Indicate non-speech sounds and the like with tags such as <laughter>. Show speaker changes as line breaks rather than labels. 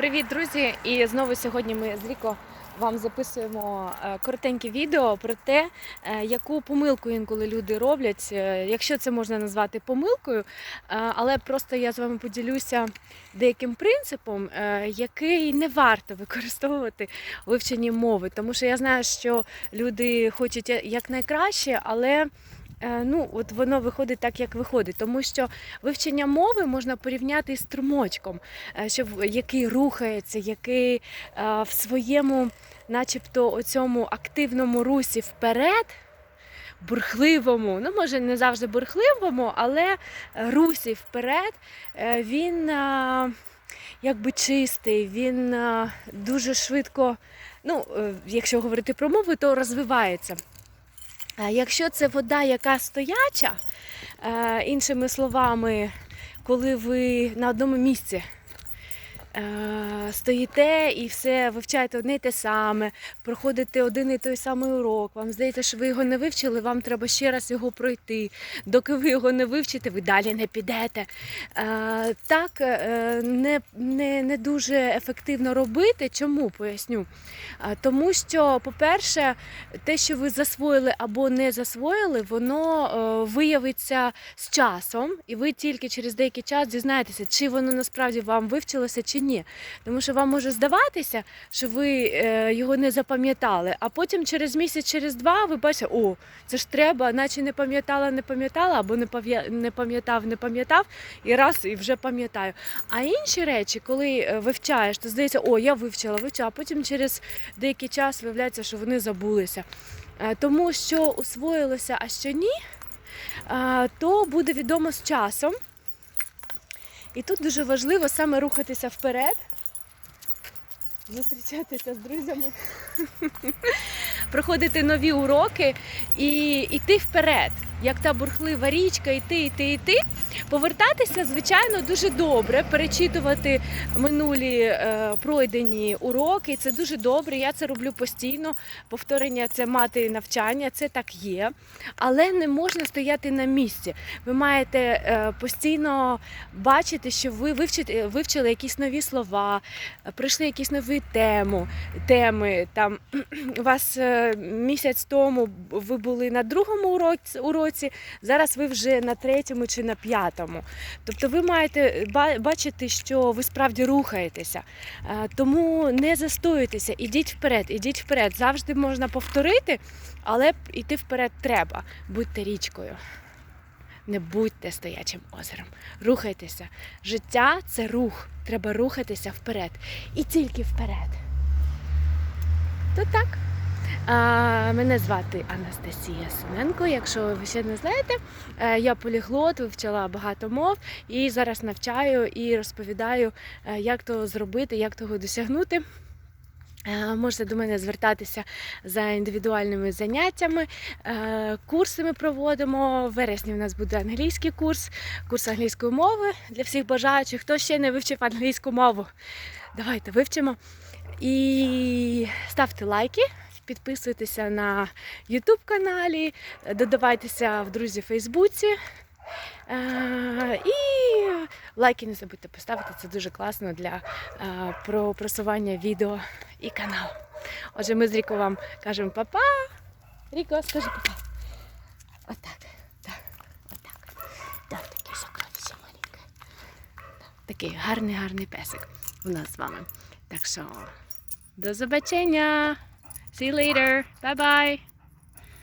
Привіт, друзі! І знову сьогодні ми з Ріко вам записуємо е, коротеньке відео про те, е, яку помилку інколи люди роблять, е, якщо це можна назвати помилкою. Але просто я з вами поділюся деяким принципом, який не варто використовувати у вивченні мови. Тому що я знаю, що люди хочуть якнайкраще, але. Е, Ну, от воно виходить так, як виходить, тому що вивчення мови можна порівняти з струмочком е, щоб який рухається, який е, в своєму, начебто, оцьому активному русі вперед. Бурхливому, ну може не завжди бурхливому, але русі вперед, він якби чистий, він дуже швидко, ну, якщо говорити про мову, то розвивається. Якщо це вода, яка стояча, е, іншими словами, коли ви на одному місці стоїте і все вивчаєте одне й те саме, проходите один і той самий урок, вам здається, що ви його не вивчили, вам треба ще раз його пройти. Доки ви його не вивчите, ви далі не підете. Е, Так е, не, не, не дуже ефективно робити. Чому поясню? Е, Тому що, по-перше, те, що ви засвоїли або не засвоїли, воно е, виявиться з часом, і ви тільки через деякий час дізнаєтеся, чи воно насправді вам вивчилося чи ні. Тому що вам може здаватися, що ви е, його не запам'ятали, а потім через місяць, через два ви бачите, о, це ж треба, наче не пам'ятала, не пам'ятала, або не пам'я- не пам'ятав, не пам'ятав, і раз і вже пам'ятаю. А інші речі, коли е, вивчаєш, то здається, о, я вивчила, вивчила, а потім через деякий час виявляється, що вони забулися. Е, Тому що усвоїлося, а що ні, то буде відомо з часом. І тут дуже важливо саме рухатися вперед, зустрічатися з друзями, <laughs> проходити нові уроки і йти вперед. Як та бурхлива річка, йти, йти, йти. Повертатися, звичайно, дуже добре, перечитувати минулі е, пройдені уроки. Це дуже добре. Я це роблю постійно. Повторення це мати навчання, це так є. Але не можна стояти на місці. Ви маєте е, постійно бачити, що ви вивчите, вивчили якісь нові слова, пройшли якісь нові тему, теми. Там у вас е, місяць тому ви були на другому уроці, уроці, зараз ви вже на третьому чи на п'ятому. Тобто ви маєте бачити, що ви справді рухаєтеся. Е, Тому не застоюйтеся, ідіть вперед, ідіть вперед. Завжди можна повторити, але йти вперед треба. Будьте річкою. Не будьте стоячим озером. Рухайтеся. Життя це рух. Треба рухатися вперед. І тільки вперед. То так. Мене звати Анастасія Синенко. Якщо ви ще не знаєте, е, я поліглот, вивчала багато мов і зараз навчаю і розповідаю, е, як то зробити, як того досягнути. Е, Можете до мене звертатися за індивідуальними заняттями. Курси ми проводимо. В вересні у нас буде англійський курс, курс англійської мови для всіх бажаючих. Хто ще не вивчив англійську мову, давайте вивчимо. І ставте лайки, підписуйтеся на YouTube каналі, додавайтеся в друзі в Фейсбуці. Е, І лайки не забудьте поставити, це дуже класно для е, просування відео і каналу. Отже, ми з Ріко вам кажемо папа. Ріко, скажи папа. Отак. Так. Такий сокровище маленьке. Такий гарний, гарний песик у нас з вами. Так що до побачення. See you later. Bye-bye.